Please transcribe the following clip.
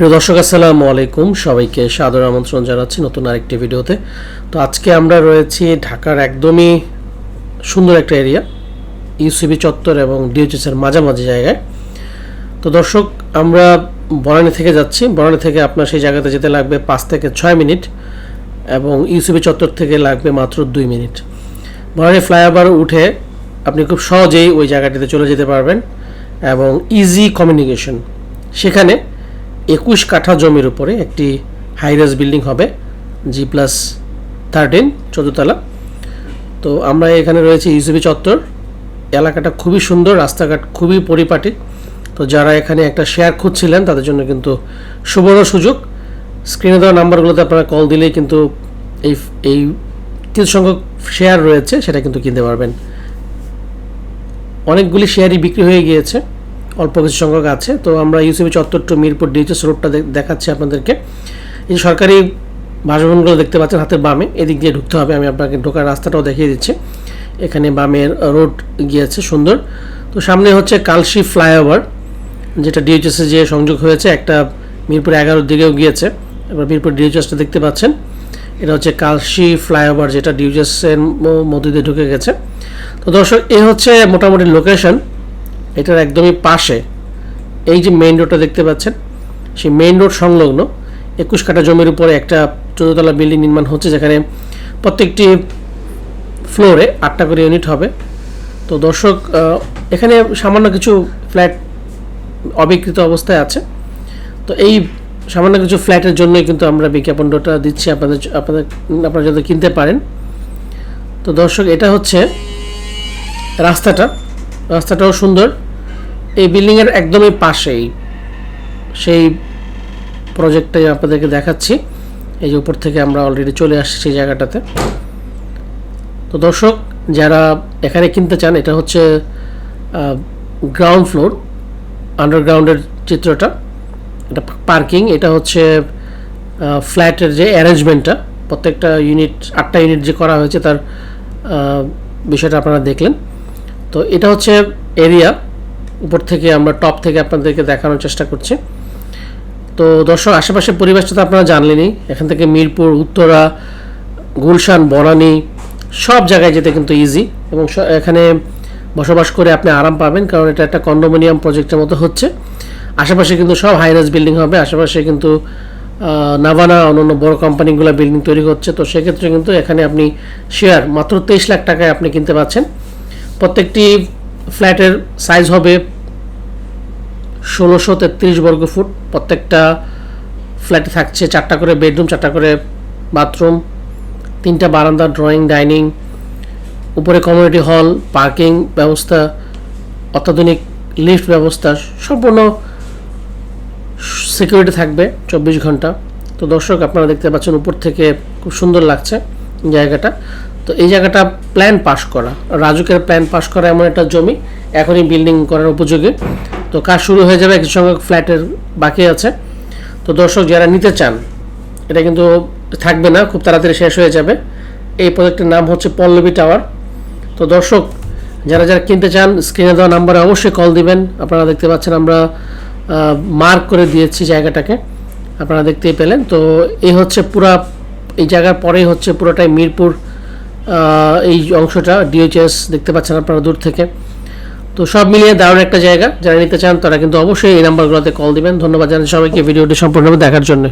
প্রিয় দর্শক, আসসালামু আলাইকুম। সবাইকে সাদর আমন্ত্রণ জানাচ্ছি নতুন আরেকটি ভিডিওতে। তো আজকে আমরা রয়েছি ঢাকার একদমই সুন্দর একটা এরিয়া, ইউসিবি চত্বর এবং ডিএচএস এর মাঝামাঝি জায়গায়। তো দর্শক, আমরা বনানী থেকে যাচ্ছি। বনানী থেকে আপনার সেই জায়গাতে যেতে লাগবে পাঁচ থেকে ছয় মিনিট এবং ইউসিবি চত্বর থেকে লাগবে মাত্র দুই মিনিট। বনানী ফ্লাইওভার উঠে আপনি খুব সহজেই ওই জায়গাটিতে চলে যেতে পারবেন এবং ইজি কমিউনিকেশন। সেখানে একুশ কাঠা জমির উপরে একটি হাইরাইজ বিল্ডিং হবে জি প্লাস থার্টিন চোদ্দতলা। তো আমরা এখানে রয়েছে ইউসিবি চত্বর। এলাকাটা খুবই সুন্দর, রাস্তাঘাট খুবই পরিপাটি। তো যারা এখানে একটা শেয়ার খুঁজছিলেন, তাদের জন্য কিন্তু সুবর্ণ সুযোগ। স্ক্রিনে দেওয়া নাম্বারগুলোতে আপনারা কল দিলেই কিন্তু এই এই কিছু সংখ্যক শেয়ার রয়েছে, সেটা কিন্তু কিনতে পারবেন। অনেকগুলি শেয়ারই বিক্রি হয়ে গিয়েছে। অল্প কিছু সংখ্যক আছে। তো আমরা ইউসিবি চত্বর টু মিরপুর ডিএচএস রোডটা দেখাচ্ছি আপনাদেরকে। এই সরকারি বাসভবনগুলো দেখতে পাচ্ছেন হাতের বামে, এদিক দিয়ে ঢুকতে হবে। আমি আপনাকে ঢোকার রাস্তাটাও দেখিয়ে দিচ্ছি। এখানে বামের রোড গিয়েছে, সুন্দর। তো সামনে হচ্ছে কালশি ফ্লাইওভার, যেটা ডিএইচএসে যে সংযোগ হয়েছে, একটা মিরপুর এগারোর দিকেও গিয়েছে। এবার মিরপুর ডিএইচএসটা দেখতে পাচ্ছেন। এটা হচ্ছে কালশি ফ্লাইওভার, যেটা ডিএইচএসের মধ্যে দিয়ে ঢুকে গেছে। তো দর্শক, এ হচ্ছে মোটামুটি লোকেশন এটার একদমই পাশে। এই যে মেইন রোডটা দেখতে পাচ্ছেন, সেই মেইন রোড সংলগ্ন একুশ কাঠা জমির উপরে একটা চোদ্দতলা বিল্ডিং নির্মাণ হচ্ছে, যেখানে প্রত্যেকটি ফ্লোরে আটটা করে ইউনিট হবে। তো দর্শক এখানে সামান্য কিছু ফ্ল্যাট অবিকৃত অবস্থায় আছে। তো এই সামান্য কিছু ফ্ল্যাটের জন্যই কিন্তু আমরা বিজ্ঞাপনটা দিচ্ছি আপনাদের আপনাদের, আপনারা যাতে কিনতে পারেন। তো দর্শক, এটা হচ্ছে রাস্তাটা। রাস্তাটাও সুন্দর। এই বিল্ডিংয়ের একদমই পাশেই সেই প্রজেক্টটাই আপনাদেরকে দেখাচ্ছি। এই যে উপর থেকে আমরা অলরেডি চলে আসছি সেই জায়গাটাতে। তো দর্শক, যারা এখানে কিনতে চান, এটা হচ্ছে গ্রাউন্ড ফ্লোর আন্ডারগ্রাউন্ডের চিত্রটা। এটা পার্কিং এটা হচ্ছে ফ্ল্যাটের যে অ্যারেঞ্জমেন্টটা প্রত্যেকটা ইউনিট আটটা ইউনিট যে করা হয়েছে তার বিষয়টা আপনারা দেখলেন। তো এটা হচ্ছে এরিয়া উপর থেকে আমরা টপ থেকে আপনাদেরকে দেখানোর চেষ্টা করছি। তো দর্শক, আশেপাশের পরিবেশটা তো আপনারা জানলেনই, এখান থেকে মিরপুর, উত্তরা, গুলশান, বনানী, সব জায়গায় যেতে কিন্তু ইজি এবং এখানে বসবাস করে আপনি আরাম পাবেন, কারণ এটা একটা কন্ডোমিনিয়াম প্রজেক্টের মতো হচ্ছে। আশেপাশে কিন্তু সব হাইরাইজ বিল্ডিং হবে, আশেপাশে কিন্তু নাভানা অন্যান্য বড় কোম্পানিগুলো বিল্ডিং তৈরি হচ্ছে। তো সেক্ষেত্রে কিন্তু এখানে আপনি শেয়ার মাত্র তেইশ লাখ টাকায় আপনি কিনতে পাচ্ছেন। প্রত্যেকটি ফ্ল্যাটের সাইজ হবে ষোলোশো তেত্রিশ বর্গ ফুট। প্রত্যেকটা ফ্ল্যাটে থাকছে চারটা করে বেডরুম চারটা করে বাথরুম তিনটা বারান্দা ড্রয়িং ডাইনিং উপরে কমিউনিটি হল পার্কিং ব্যবস্থা, অত্যাধুনিক লিফট ব্যবস্থা, সম্পূর্ণ সিকিউরিটি থাকবে চব্বিশ ঘণ্টা। তো দর্শক, আপনারা দেখতে পাচ্ছেন উপর থেকে খুব সুন্দর লাগছে জায়গাটা। তো এই জায়গাটা প্ল্যান পাস করা। রাজুকের প্ল্যান পাস করা এমন একটা জমি, এখনই বিল্ডিং করার উপযোগী। তো কাজ শুরু হয়ে যাবে কিছু সংখ্যক ফ্ল্যাটের বাকি আছে। তো দর্শক, যারা নিতে চান, এটা কিন্তু থাকবে না, খুব তাড়াতাড়ি শেষ হয়ে যাবে। এই প্রজেক্টের নাম হচ্ছে পল্লবী টাওয়ার তো দর্শক, যারা যারা কিনতে চান স্ক্রিনে দেওয়া নাম্বারে অবশ্যই কল দিবেন। আপনারা দেখতে পাচ্ছেন আমরা মার্ক করে দিয়েছি জায়গাটাকে। আপনারা দেখতেই পেলেন। তো এই হচ্ছে পুরা, এই জায়গার পরেই হচ্ছে পুরোটাই মিরপুর এই অংশটা ডিএইচএস দেখতে পাচ্ছেন আপনারা দূর থেকে। তো সব মিলিয়ে দারুণ একটা জায়গা। যারা নিতে চান তারা কিন্তু অবশ্যই এই নাম্বারগুলোতে কল দিবেন। ধন্যবাদ জানাই সবাইকে ভিডিওটি সম্পূর্ণভাবে দেখার জন্য।